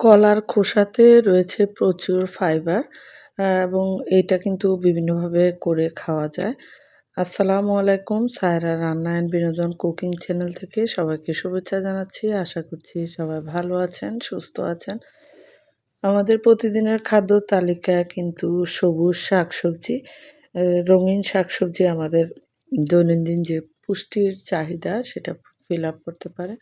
কলার খোসাতে রয়েছে প্রচুর ফাইবার এবং এটা কিন্তু বিভিন্নভাবে করে খাওয়া যায়। আসসালামু আলাইকুম, সায়রা রান্না অ্যান্ড বিনোদন কুকিং চ্যানেল থেকে সবাইকে শুভেচ্ছা জানাচ্ছি। আশা করছি সবাই ভালো আছেন, সুস্থ আছেন। আমাদের প্রতিদিনের খাদ্য তালিকায় কিন্তু সবুজ শাকসবজি রঙিন শাকসবজি আমাদের দৈনন্দিন যে পুষ্টির চাহিদা সেটা ফিল আপ করতে পারে।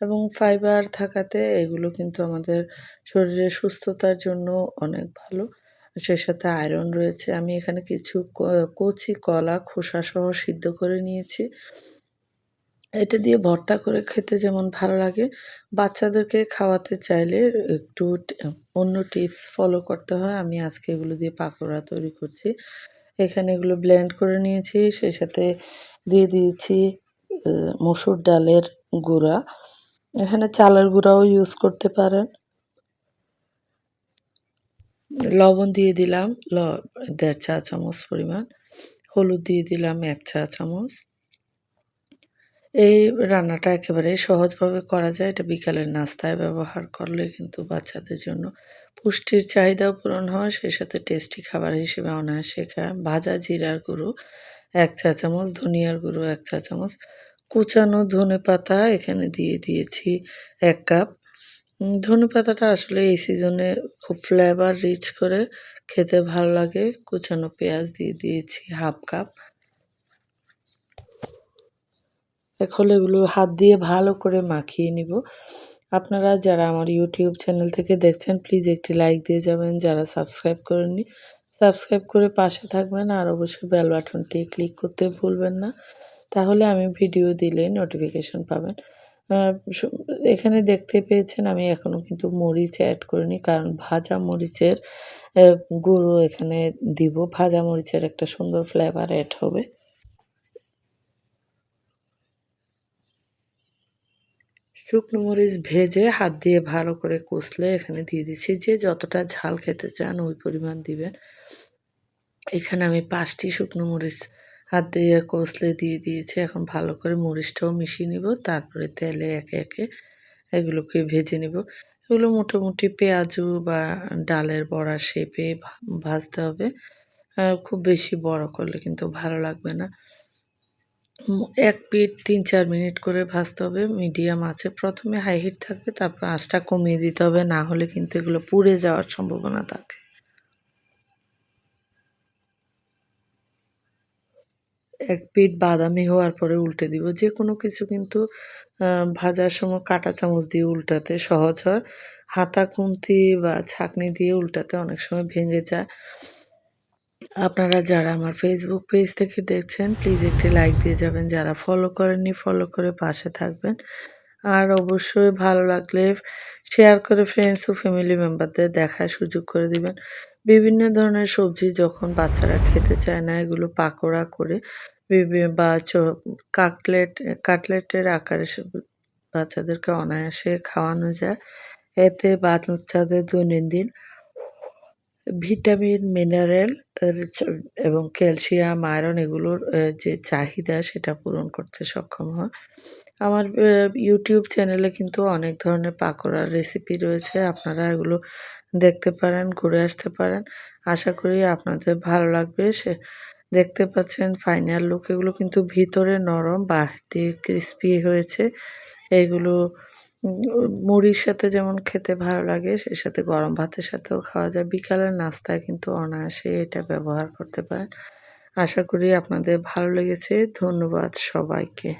এবং ফাইবার থাকাতে এগুলো কিন্তু আমাদের শরীরের সুস্থতার জন্য অনেক ভালো। সে সাথে আয়রন রয়েছে। আমি এখানে কিছু কচি কলা খোসাসহ সিদ্ধ করে নিয়েছি। এটা দিয়ে ভর্তা করে খেতে যেমন ভালো লাগে। বাচ্চাদেরকে খাওয়াতে চাইলে একটু অন্য টিপস ফলো করতে হয়। আমি আজকে এগুলো দিয়ে পাকোড়া তৈরি করছি। এখানে এগুলো ব্লেন্ড করে নিয়েছি। সেই সাথে দিয়ে দিয়েছি মসুর ডালের গুঁড়া। এখানে চালের গুঁড়াও ইউজ করতে পারেন। লবণ দিয়ে দিলাম, ল, দেড় চা চামচ পরিমাণ। হলুদ দিয়ে দিলাম এক চা চামচ। এই রান্নাটা একেবারে সহজভাবে করা যায়। এটা বিকালের নাস্তায় ব্যবহার করলে কিন্তু বাচ্চাদের জন্য পুষ্টির চাহিদাও পূরণ হয়। সেই সাথে টেস্টি খাবার হিসেবে অনায়াসে খায়। ভাজা জিরার গুঁড়ো এক চা চামচ, ধনিয়ার গুঁড়ো এক চা চামচ কুচানো ধনে পাতা এখানে দিয়ে দিয়েছি এক কাপ। ধনে পাতাটা আসলে এই সিজনে খুব ফ্লেভার রিচ করে খেতে ভালো লাগে। কুচানো পেঁয়াজ দিয়ে দিয়েছি হাফ কাপ। এখন এগুলো হাত দিয়ে ভালো করে মাখিয়ে নিব। আপনারা যারা আমার ইউটিউব চ্যানেল থেকে দেখছেন প্লিজ একটি লাইক দিয়ে যাবেন। যারা সাবস্ক্রাইব করেননি সাবস্ক্রাইব করে পাশে থাকবেন আর অবশ্যই বেল বাটনটি ক্লিক করতে ভুলবেন না। তাহলে আমি ভিডিও দিলে নোটিফিকেশন পাবেন। এখানে দেখতে পেয়েছেন আমি এখনও কিন্তু মরিচ অ্যাড করিনি, কারণ ভাজা মরিচের গুঁড়ো এখানে দিব। ভাজা মরিচের একটা সুন্দর ফ্লেভার অ্যাড হবে। শুকনো মরিচ ভেজে হাত দিয়ে ভালো করে কষলে এখানে দিয়ে দিচ্ছি। যে যতটা ঝাল খেতে চান ওই পরিমাণ দিবেন। এখানে আমি পাঁচটি শুকনো মরিচ হাত দিয়ে কষলে দিয়ে দিয়েছি। এখন ভালো করে মরিচটাও মিশিয়ে নিব, তারপরে তেলে একে একে এগুলোকে ভেজে নিব। এগুলো মোটামুটি পেঁয়াজু বা ডালের বড়া শেপে ভাজতে হবে। খুব বেশি বড় করলে কিন্তু ভালো লাগবে না। এক পিট তিন চার মিনিট করে ভাজতে হবে, মিডিয়াম আছে। প্রথমে হাই হিট থাকবে, তারপর আঁচটা কমিয়ে দিতে হবে, না হলে কিন্তু এগুলো পুড়ে যাওয়ার সম্ভাবনা থাকে। এক পিট বাদামি হওয়ার পরে উল্টে দিব। যে কোনো কিছু কিন্তু ভাজার সময় কাঁটা চামচ দিয়ে উল্টাতে সহজ হয়। হাতা, খুন্তি বা ছাকনি দিয়ে উল্টাতে অনেক সময় ভেঙে যায়। আপনারা যারা আমার ফেসবুক পেজ থেকে দেখছেন প্লিজ একটি লাইক দিয়ে যাবেন। যারা ফলো করেননি ফলো করে পাশে থাকবেন। আর অবশ্যই ভালো লাগলে শেয়ার করে ফ্রেন্ডস ও ফ্যামিলি মেম্বারদের দেখার সুযোগ করে দিবেন। বিভিন্ন ধরনের সবজি যখন বাচ্চারা খেতে চায় না, এগুলো পাকোড়া করে বা কাটলেট কাটলেটের আকারে বাচ্চাদেরকে অনায়াসে খাওয়ানো যায়। এতে বাচ্চাদের দৈনন্দিন ভিটামিন, মিনারেল এবং ক্যালসিয়াম, আয়রন এগুলোর যে চাহিদা সেটা পূরণ করতে সক্ষম হয় আমার ইউটিউব চ্যানেলে কিন্তু অনেক ধরনের পাকোড়ার রেসিপি রয়েছে। আপনারা এগুলো দেখতে পারেন, ঘুরে আসতে পারেন। আশা করি আপনাদের ভালো লাগবে। সে, দেখতে পাচ্ছেন ফাইনাল লুক এগুলো কিন্তু ভিতরে নরম, বাহির দিয়ে ক্রিস্পি হয়েছে। এগুলো মুড়ির সাথে যেমন খেতে ভালো লাগে, সেই সাথে গরম ভাতের সাথেও খাওয়া যায়। বিকালের নাস্তায় কিন্তু অনায়াসে এটা ব্যবহার করতে পারেন। আশা করি আপনাদের ভালো লেগেছে। ধন্যবাদ সবাইকে।